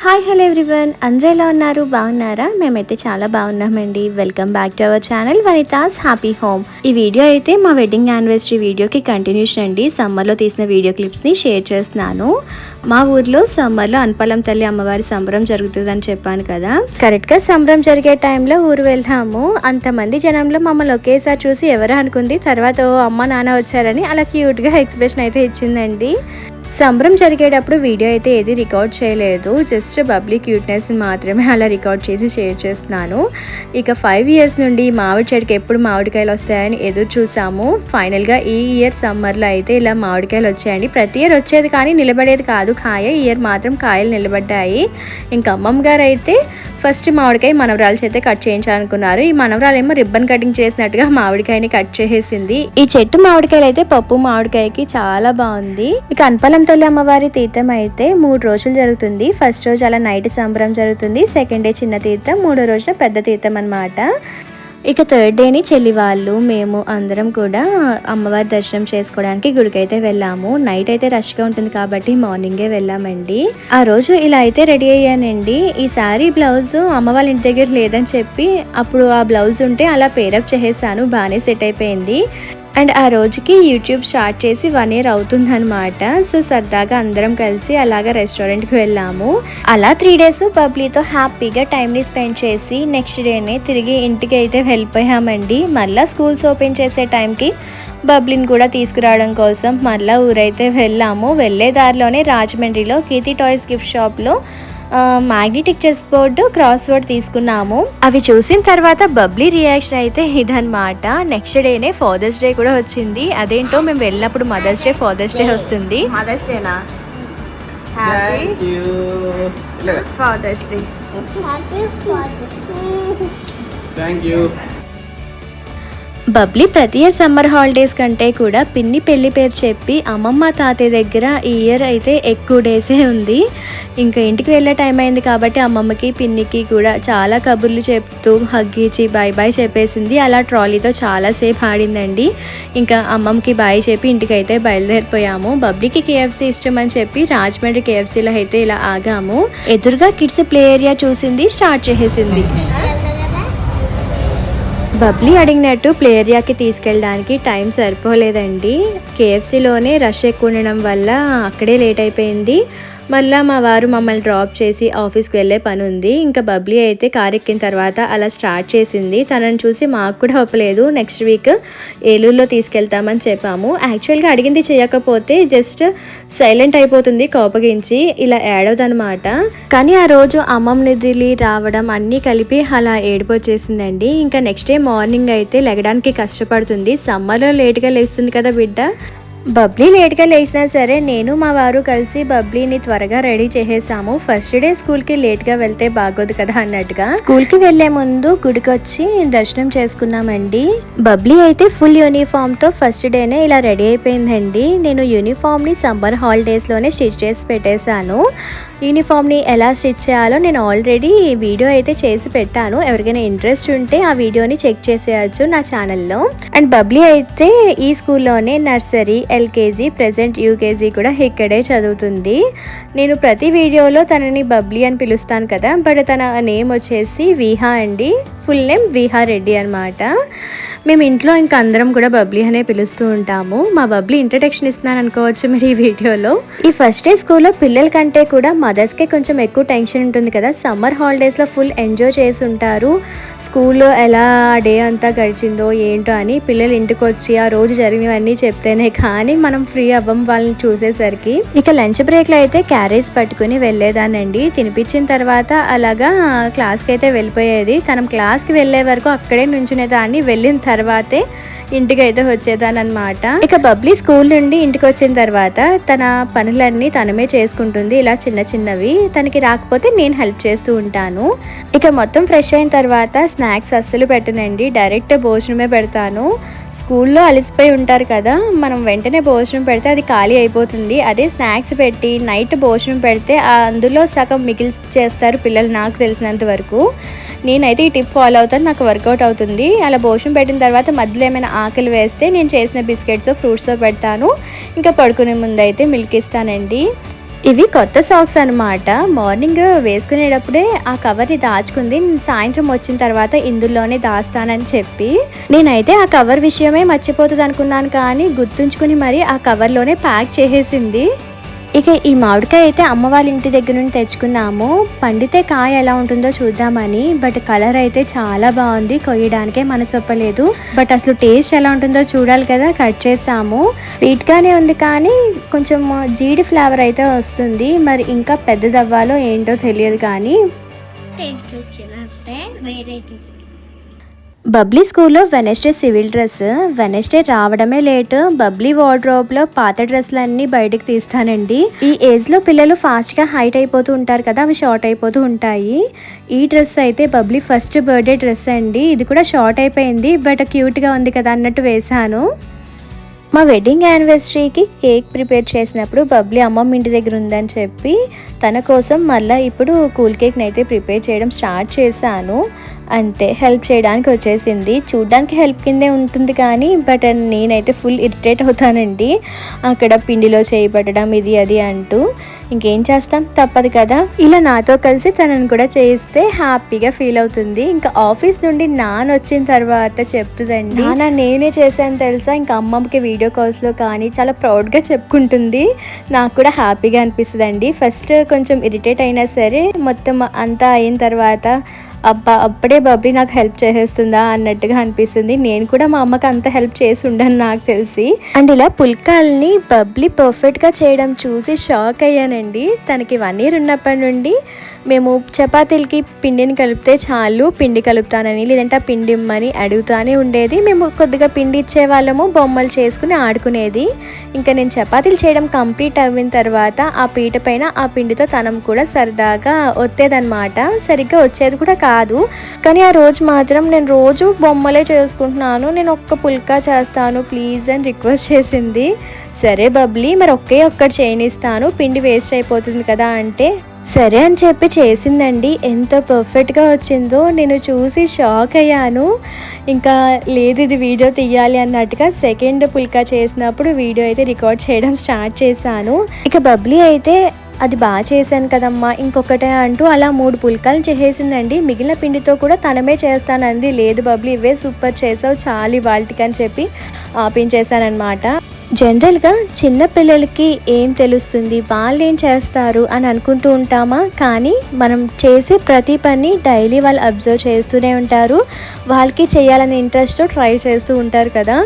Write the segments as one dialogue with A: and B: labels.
A: Hi hello everyone. అందరూ ఎలా ఉన్నారు? బాగున్నారా? మేమైతే చాలా బాగున్నామండి. Welcome back to our channel Vanitha's happy home. ఈ వీడియో అయితే మా వెడ్డింగ్ యానివర్సరీ వీడియోకి కంటిన్యూషన్ అండి. సమ్మర్లో తీసిన వీడియో క్లిప్స్ని షేర్ చేస్తున్నాను. మా ఊర్లో సమ్మర్లో అన్పలం తల్లి అమ్మవారి సంబరం జరుగుతుందని చెప్పాను కదా. కరెక్ట్గా సంబరం జరిగే టైంలో ఊరు వెళ్ళాము అంతమంది జనంలో మమ్మల్ని ఒకేసారి చూసి ఎవరు అనుకుంది? తర్వాత "ఓ, అమ్మ నాన్న వచ్చారని అలా క్యూట్గా ఎక్స్ప్రెషన్ అయితే ఇచ్చిందండి. సంబరం జరిగేటప్పుడు వీడియో అయితే ఏది రికార్డ్ చేయలేదు. జస్ట్ బబ్లీ క్యూట్నెస్ని మాత్రమే అలా రికార్డ్ చేసి షేర్ చేస్తున్నాను. ఇక ఫైవ్ ఇయర్స్ నుండి మామిడి చెట్టుకి ఎప్పుడు మామిడికాయలు వస్తాయని ఎదురు చూసాము. ఫైనల్గా ఈ ఇయర్ సమ్మర్లో అయితే ఇలా మామిడికాయలు వచ్చాయండి. ప్రతి ఇయర్ వచ్చేది కానీ నిలబడేది కాదు. కాయ ఇయర్ మాత్రం కాయలు నిలబడ్డాయి. ఇంకా అమ్మమ్మ గారు అయితే ఫస్ట్ మామిడికాయ మనవరాలు చేత కట్ చేయించాలనుకున్నారు. ఈ మనవరాలు ఏమో రిబ్బన్ కటింగ్ చేసినట్టుగా మామిడికాయని కట్ చేసేసింది. ఈ చెట్టు మామిడికాయలు అయితే పప్పు మామిడికాయకి చాలా బాగుంది. ఇక అన్పలం తల్లి అమ్మవారి తీర్థం అయితే మూడు రోజులు జరుగుతుంది. ఫస్ట్ రోజు అలా నైట్ సంబరం జరుగుతుంది. సెకండ్ డే చిన్న తీర్థం మూడో రోజున పెద్ద తీర్థం అన్నమాట. ఇక థర్డ్ డేని చెల్లి వాళ్ళు మేము అందరం కూడా అమ్మవారి దర్శనం చేసుకోవడానికి గుడికి అయితే వెళ్ళాము. నైట్ అయితే రష్గా ఉంటుంది కాబట్టి మార్నింగే వెళ్ళామండి. ఆ రోజు ఇలా అయితే రెడీ అయ్యానండి. ఈ సారీ బ్లౌజ్ అమ్మ వాళ్ళ ఇంటి దగ్గర లేదని చెప్పి అప్పుడు ఆ బ్లౌజ్ ఉంటే అలా పేరప్ చేసేసాను. బాగానే సెట్ అయిపోయింది. అండ్ ఆ రోజుకి యూట్యూబ్ స్టార్ట్ చేసి వన్ ఇయర్ అవుతుందన్నమాట. సో సరదాగా అందరం కలిసి అలాగా రెస్టారెంట్కి వెళ్ళాము. అలా త్రీ డేస్ బబ్లీతో హ్యాపీగా టైంని స్పెండ్ చేసి నెక్స్ట్ డేనే తిరిగి ఇంటికి అయితే వెళ్ళిపోయామండి. మళ్ళీ స్కూల్స్ ఓపెన్ చేసే టైంకి బబ్లీని కూడా తీసుకురావడం కోసం మళ్ళీ ఊరైతే వెళ్ళాము. వెళ్ళే దారిలోనే రాజమండ్రిలో కీర్తి టాయ్స్ గిఫ్ట్ షాప్లో magnetic chess board crossword తీసుకున్నాము. అవి చూసిన తర్వాత బబ్లీ రియాక్షన్ అయితే ఇదన్నమాట. నెక్స్ట్ డేనే ఫాదర్స్ డే కూడా వచ్చింది. అదేంటో మేము వెళ్ళినప్పుడు మదర్స్ డే ఫాదర్స్ డే వస్తుంది.
B: Mothers డేనా. Father's day
C: Thank you.
A: Bubbly ప్రతి ఇయర్ సమ్మర్ హాలిడేస్ కంటే కూడా పిన్ని పెళ్ళి పేరు చెప్పి అమ్మమ్మ తాతయ్య దగ్గర ఈ ఇయర్ అయితే ఎక్కువ డేసే ఉంది. ఇంకా ఇంటికి వెళ్ళే టైం అయింది కాబట్టి అమ్మమ్మకి పిన్నికి కూడా చాలా కబుర్లు చెప్తూ హగ్గిచ్చి బాయ్ బాయ్ చెప్పేసింది. అలా ట్రాలీతో చాలాసేపు ఆడిందండి. ఇంకా అమ్మమ్మకి బాయ్ చెప్పి ఇంటికి అయితే బయలుదేరిపోయాము. బబ్లీకి కేఎఫ్సీ ఇష్టం అని చెప్పి రాజమండ్రి కేఎఫ్సీలో అయితే ఇలా ఆగాము. ఎదురుగా కిడ్స్ ప్లే ఏరియా చూసింది స్టార్ట్ చేసేసింది. బబ్లీ అడిగినట్టు ప్లే ఏరియాకి తీసుకెళ్ళడానికి టైం సరిపోలేదండి. కేఎఫ్సీలోనే రష్ ఎక్కువ ఉండడం వల్ల అక్కడే లేట్ అయిపోయింది. మళ్ళీ మా వారు మమ్మల్ని డ్రాప్ చేసి ఆఫీస్కి వెళ్ళే పని ఉంది. ఇంకా బబ్లీ అయితే కార్ ఎక్కిన తర్వాత అలా స్టార్ట్ చేసింది. తనని చూసి మాకు కూడా ఒప్పలేదు నెక్స్ట్ వీక్ ఏలూరులో తీసుకెళ్తామని చెప్పాము. యాక్చువల్గా అడిగింది చేయకపోతే జస్ట్ సైలెంట్ అయిపోతుంది కోపగించి ఇలా ఏడవదనమాట కానీ ఆ రోజు అమ్మమ్మ నిధులి రావడం అన్నీ కలిపి అలా ఏడుపు వచ్చేసిందండి. ఇంకా నెక్స్ట్ డే మార్నింగ్ అయితే లెగడానికి కష్టపడుతుంది. సమ్మర్లో లేట్గా లేస్తుంది కదా బిడ్డ. బబ్లీ లేట్గా లేచినా సరే నేను మా వారు కలిసి బబ్లీని త్వరగా రెడీ చేసేసాము. ఫస్ట్ డే స్కూల్కి లేట్గా వెళ్తే బాగోదు కదా అన్నట్టుగా. స్కూల్కి వెళ్ళే ముందు గుడికి వచ్చి దర్శనం చేసుకున్నామండి. బబ్లీ అయితే ఫుల్ యూనిఫామ్తో ఫస్ట్ డేనే ఇలా రెడీ అయిపోయిందండి. నేను యూనిఫామ్ని సమ్మర్ హాలిడేస్లోనే స్టిచ్ చేసి పెట్టేశాను. యూనిఫామ్ని ఎలా స్టిచ్ చేయాలో నేను ఆల్రెడీ వీడియో అయితే చేసి పెట్టాను. ఎవరికైనా ఇంట్రెస్ట్ ఉంటే ఆ వీడియోని చెక్ చేసేయచ్చు నా ఛానల్లో. అండ్ బబ్లీ అయితే ఈ స్కూల్లోనే నర్సరీ ఎల్కేజీ ప్రెసెంట్ యూకేజీ కూడా ఇక్కడే చదువుతుంది. నేను ప్రతి వీడియోలో తనని బబ్లీ అని పిలుస్తాను కదా బట్ తన నేమ్ వచ్చేసి విహా అండి. ఫుల్ నేమ్ విహా రెడ్డి అనమాట మేము ఇంట్లో ఇంకా అందరం కూడా బబ్లీ అనే పిలుస్తూ ఉంటాము. మా బబ్లీ ఇంట్రడక్షన్ ఇస్తున్నాను అనుకోవచ్చు మీరు ఈ వీడియోలో. ఈ ఫస్ట్ డే స్కూల్లో పిల్లల కంటే కూడా మదర్స్కే కొంచెం ఎక్కువ టెన్షన్ ఉంటుంది కదా. సమ్మర్ హాలిడేస్లో ఫుల్ ఎంజాయ్ చేసి ఉంటారు. స్కూల్లో ఎలా డే అంతా గడిచిందో ఏంటో అని పిల్లలు ఇంటికి వచ్చి ఆ రోజు జరిగినవన్నీ చెప్తేనే కానీ మనం ఫ్రీ అవ్వం వాళ్ళని చూసేసరికి ఇక లంచ్ బ్రేక్లో అయితే క్యారేజ్ పట్టుకుని వెళ్ళేదానండి తినిపించిన తర్వాత అలాగా క్లాస్కి అయితే వెళ్ళిపోయేది. తనం క్లాస్కి వెళ్ళే వరకు అక్కడే నుంచునేదాన్ని వెళ్ళిన తర్వాతే ఇంటికి అయితే వచ్చేదాని అనమాట ఇక బబ్లీ స్కూల్ నుండి ఇంటికి వచ్చిన తర్వాత తన పనులన్నీ తనమే చేసుకుంటుంది. ఇలా చిన్న చిన్నవి. తనకి రాకపోతే నేను హెల్ప్ చేస్తూ ఉంటాను. ఇక మొత్తం ఫ్రెష్ అయిన తర్వాత స్నాక్స్ అస్సలు పెట్టనండి. డైరెక్ట్ భోజనమే పెడతాను. స్కూల్లో అలసిపోయి ఉంటారు కదా మనం వెంటనే భోజనం పెడితే అది ఖాళీ అయిపోతుంది. అదే స్నాక్స్ పెట్టి నైట్ భోజనం పెడితే అందులో సగం మిగిలి చేస్తారు పిల్లలు నాకు తెలిసినంత వరకు. నేనైతే ఈ టిప్ ఫాలో అవుతాను నాకు వర్కౌట్ అవుతుంది. అలా భోజనం పెట్టిన తర్వాత మధ్యలో ఏమైనా ఆకలి వేస్తే నేను చేసిన బిస్కెట్స్ ఫ్రూట్స్ పెడతాను. ఇంకా పడుకునే ముందు అయితే మిల్క్ ఇస్తానండి. ఇవి కొత్త సాక్స్ అనమాట మార్నింగ్ వేసుకునేటప్పుడే ఆ కవర్ని దాచుకుంది. సాయంత్రం వచ్చిన తర్వాత ఇందులోనే దాస్తానని చెప్పి. నేనైతే ఆ కవర్ విషయమే మర్చిపోతుంది అనుకున్నాను కానీ గుర్తుంచుకుని మరి ఆ కవర్లోనే ప్యాక్ చేసేసింది. ఇక ఈ మామిడికాయ అయితే అమ్మ వాళ్ళ ఇంటి దగ్గర నుండి తెచ్చుకున్నాము. పండితే కాయ ఎలా ఉంటుందో చూద్దామని బట్ కలర్ అయితే చాలా బాగుంది. కొయ్యడానికే మనసు ఒప్పలేదు. బట్ అసలు టేస్ట్ ఎలా ఉంటుందో చూడాలి కదా కట్ చేసాము. స్వీట్ గానే ఉంది కానీ కొంచెం జీడి ఫ్లేవర్ అయితే వస్తుంది. మరి ఇంకా పెద్దదవ్వాలో ఏంటో తెలియదు కానీ.
B: వేరే
A: బబ్లీ స్కూల్లో వెనస్డే సివిల్ డ్రెస్. వెనస్డే రావడమే లేట్ బబ్లీ వార్డ్రోబ్లో పాత డ్రెస్సులన్నీ బయటకు తీస్తానండి. ఈ ఏజ్లో పిల్లలు ఫాస్ట్గా హైట్ అయిపోతూ ఉంటారు కదా అవి షార్ట్ అయిపోతూ ఉంటాయి. ఈ డ్రెస్ అయితే బబ్లీ ఫస్ట్ బర్త్డే డ్రెస్ అండి. ఇది కూడా షార్ట్ అయిపోయింది బట్ క్యూట్గా ఉంది కదా అన్నట్టు వేశాను. మా వెడ్డింగ్ యానివర్సరీకి కేక్ ప్రిపేర్ చేసినప్పుడు బబ్లీ అమ్మమ్మ ఇంటి దగ్గర ఉందని చెప్పి తన కోసం మళ్ళీ ఇప్పుడు కూల్ కేక్ని అయితే ప్రిపేర్ చేయడం స్టార్ట్ చేశాను. అంతే హెల్ప్ చేయడానికి వచ్చేసింది. చూడ్డానికి హెల్ప్ కిందే ఉంటుంది కానీ బట్ నేనైతే ఫుల్ ఇరిటేట్ అవుతానండి. అక్కడ పిండిలో చేయబడడం ఇది అది అంటూ. ఇంకేం చేస్తాం? తప్పదు కదా. ఇలా నాతో కలిసి తనని కూడా చేయిస్తే హ్యాపీగా ఫీల్ అవుతుంది. ఇంకా ఆఫీస్ నుండి నాన్న వచ్చిన తర్వాత చెప్తుందండి. నాన్న నేనే చేశాను తెలుసా? ఇంకా అమ్మమ్మకి వీడియో కాల్స్లో కానీ చాలా ప్రౌడ్గా చెప్పుకుంటుంది. నాకు కూడా హ్యాపీగా అనిపిస్తుంది ఫస్ట్ కొంచెం ఇరిటేట్ అయినా సరే మొత్తం అంతా అయిన తర్వాత అబ్బా అప్పుడే బబ్లీ నాకు హెల్ప్ చేసేస్తుందా అన్నట్టుగా అనిపిస్తుంది. నేను కూడా మా అమ్మకి అంత హెల్ప్ చేసి ఉండను నాకు తెలిసి. అండ్ ఇలా పుల్కాల్ని బబ్లీ పర్ఫెక్ట్గా చేయడం చూసి షాక్ అయ్యానండి. తనకి వన్ ఇయర్ ఉన్నప్పటి నుండి మేము చపాతీలకి పిండిని కలిపితే చాలు పిండి కలుపుతానని లేదంటే ఆ పిండి ఇమ్మని అడుగుతానే ఉండేది. మేము కొద్దిగా పిండి ఇచ్చేవాళ్ళము బొమ్మలు చేసుకుని ఆడుకునేది. ఇంకా నేను చపాతీలు చేయడం కంప్లీట్ అయిన తర్వాత ఆ పీట పైన ఆ పిండితో తనం కూడా సరదాగా వచ్చేదన్నమాట సరిగ్గా వచ్చేది కూడా కాదు. కానీ ఆ రోజు మాత్రం నేను రోజు బొమ్మలే చేసుకుంటున్నాను. నేను ఒక్క పుల్కా చేస్తాను. ప్లీజ్ అని రిక్వెస్ట్ చేసింది. సరే బబ్లీ మరి ఒకే ఒక్కటి చేయనిస్తాను. పిండి వేస్ట్ అయిపోతుంది కదా అంటే. సరే అని చెప్పి చేసిందండి. ఎంత పర్ఫెక్ట్గా వచ్చిందో. నేను చూసి షాక్ అయ్యాను. ఇంకా లేదు ఇది వీడియో తీయాలి అన్నట్టుగా సెకండ్ పుల్కా చేసినప్పుడు వీడియో అయితే రికార్డ్ చేయడం స్టార్ట్ చేశాను. ఇక బబ్లీ అయితే అది బాగా చేశాను కదమ్మా. ఇంకొకటే అంటూ అలా మూడు పుల్కాలు చేసేసిందండి. మిగిలిన పిండితో కూడా తనమే చేస్తానంది. లేదు బబ్లీ ఇవే సూపర్ చేసావు చాలు ఇవాళకి అని చెప్పి ఆపించేశానమాట జనరల్గా చిన్నపిల్లలకి ఏం తెలుస్తుంది? వాళ్ళు ఏం చేస్తారు అని అనుకుంటూ ఉంటామా? కానీ మనం చేసే ప్రతి పని డైలీ వాళ్ళు అబ్జర్వ్ చేస్తూనే ఉంటారు. వాళ్ళకి చేయాలనే ఇంట్రెస్ట్ ట్రై చేస్తూ ఉంటారు కదా.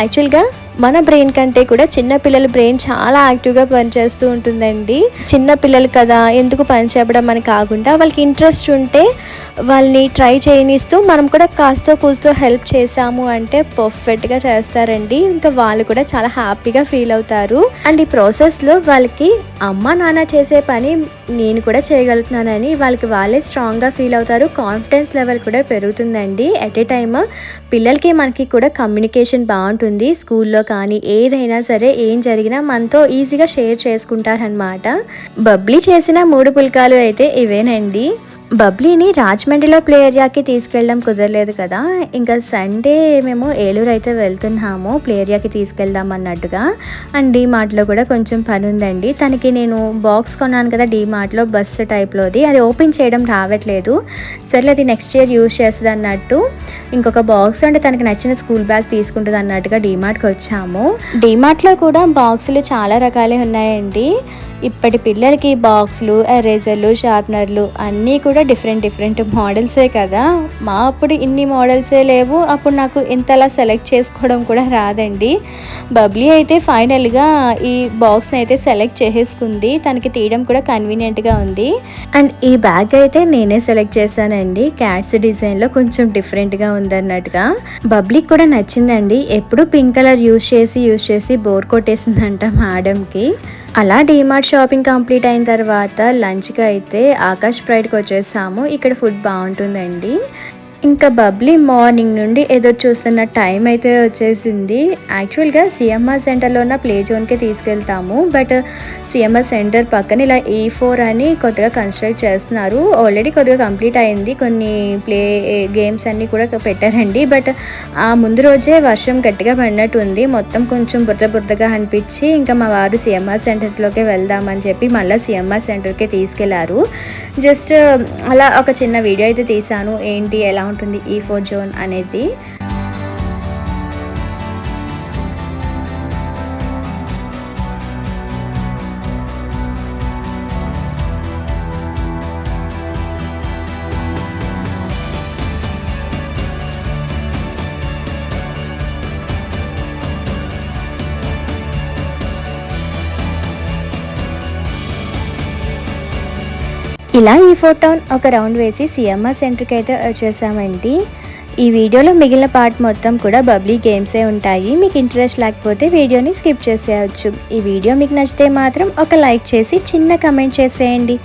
A: యాక్చువల్గా మన బ్రెయిన్ కంటే కూడా చిన్న పిల్లల బ్రెయిన్ చాలా యాక్టివ్గా పనిచేస్తూ ఉంటుందండి. చిన్నపిల్లలు కదా ఎందుకు పని చెప్పడం అని కాకుండా వాళ్ళకి ఇంట్రెస్ట్ ఉంటే వాళ్ళని ట్రై చేయనిస్తూ మనం కూడా కాస్త కూస్తో హెల్ప్ చేసాము అంటే పర్ఫెక్ట్గా చేస్తారండి. ఇంకా వాళ్ళు కూడా చాలా హ్యాపీగా ఫీల్ అవుతారు. అండ్ ఈ ప్రాసెస్లో వాళ్ళకి అమ్మ నాన్న చేసే పని నేను కూడా చేయగలుగుతున్నానని వాళ్ళకి వాళ్ళే స్ట్రాంగ్గా ఫీల్ అవుతారు. కాన్ఫిడెన్స్ లెవెల్ కూడా పెరుగుతుందండి. ఎట్ ఏ టైమ్ పిల్లలకి మనకి కూడా కమ్యూనికేషన్ బాగుంటుంది. స్కూల్లో కానీ ఏదైనా సరే ఏం జరిగినా మనతో ఈజీగా షేర్ చేసుకుంటారనమాట బబ్లీ చేసిన మూడు పుల్కాలు అయితే ఇవేనండి. బబ్లీని రాజమండ్రిలో ప్లే ఏరియాకి తీసుకెళ్ళడం కుదరలేదు కదా. ఇంకా సండే మేము ఏలూరు అయితే వెళ్తున్నాము ప్లే ఏరియాకి తీసుకెళ్దాం అన్నట్టుగా. అండ్ డీమార్ట్లో కూడా కొంచెం పని ఉందండి తనకి నేను బాక్స్ కొన్నాను కదా డీమార్ట్లో బస్సు టైప్లోది. అది ఓపెన్ చేయడం రావట్లేదు. సరే అది నెక్స్ట్ ఇయర్ యూస్ చేస్తుంది అన్నట్టు ఇంకొక బాక్స్ అంటే తనకి నచ్చిన స్కూల్ బ్యాగ్ తీసుకుంటుంది అన్నట్టుగా డీమార్ట్కి వచ్చాము డీమార్ట్లో కూడా బాక్సులు చాలా రకాలే ఉన్నాయండి. ఇప్పటి పిల్లలకి బాక్స్లు ఎరేజర్లు షార్ప్నర్లు అన్నీ కూడా డిఫరెంట్ డిఫరెంట్ మోడల్సే కదా. మా అప్పుడు ఇన్ని మోడల్సే లేవు. అప్పుడు నాకు ఇంతలా సెలెక్ట్ చేసుకోవడం కూడా రాదండి. బబ్లీ అయితే ఫైనల్గా ఈ బాక్స్ని అయితే సెలెక్ట్ చేసేసుకుంది. తనకి తీయడం కూడా కన్వీనియంట్గా ఉంది. అండ్ ఈ బ్యాగ్ అయితే నేనే సెలెక్ట్ చేశానండి. క్యాట్స్ డిజైన్లో కొంచెం డిఫరెంట్గా ఉందన్నట్టుగా. బబ్లీ కూడా నచ్చిందండి. ఎప్పుడు పింక్ కలర్ యూస్ చేసి యూస్ చేసి బోర్ కొట్టేసిందంట మేడంకి. అలా డీమార్ట్ షాపింగ్ కంప్లీట్ అయిన తర్వాత లంచ్కి అయితే ఆకాష్ ప్రైడ్కి వచ్చేసాము. ఇక్కడ ఫుడ్ బాగుంటుందండి. ఇంకా బబ్లీ మార్నింగ్ నుండి ఏదో చూస్తున్న టైం అయితే వచ్చేసింది. యాక్చువల్గా సిఎంఆర్ సెంటర్లో ఉన్న ప్లే జోన్కి తీసుకెళ్తాము. బట్ సిఎంఆర్ సెంటర్ పక్కన ఇలా ఈ ఫోర్ అని కొత్తగా కన్స్ట్రక్ట్ చేస్తున్నారు. ఆల్రెడీ కొద్దిగా కంప్లీట్ అయింది. కొన్ని ప్లే గేమ్స్ అన్నీ కూడా పెట్టారండి. బట్ ఆ ముందు రోజే వర్షం గట్టిగా పడినట్టుంది. మొత్తం కొంచెం బుర్ర బురదగా అనిపించి ఇంకా మా వారు సిఎంఆర్ సెంటర్లోకి వెళ్దామని చెప్పి మళ్ళీ సిఎంఆర్ సెంటర్కి తీసుకెళ్ళారు. జస్ట్ అలా ఒక చిన్న వీడియో అయితే తీసాను ఏంటి ఎలా ఉంటుంది ఈ ఫోర్ జోన్ అనేది. ఇలా ఈ ఫోటోన్ ఒక రౌండ్ వేసి సిఎంఆర్ సెంటర్కి అయితే వచ్చేసామండి. ఈ వీడియోలో మిగిలిన పార్ట్ మొత్తం కూడా బబ్లీ గేమ్సే ఉంటాయి. మీకు ఇంట్రెస్ట్ లేకపోతే వీడియోని స్కిప్ చేసేయచ్చు. ఈ వీడియో మీకు నచ్చితే మాత్రం ఒక లైక్ చేసి చిన్న కమెంట్ చేసేయండి.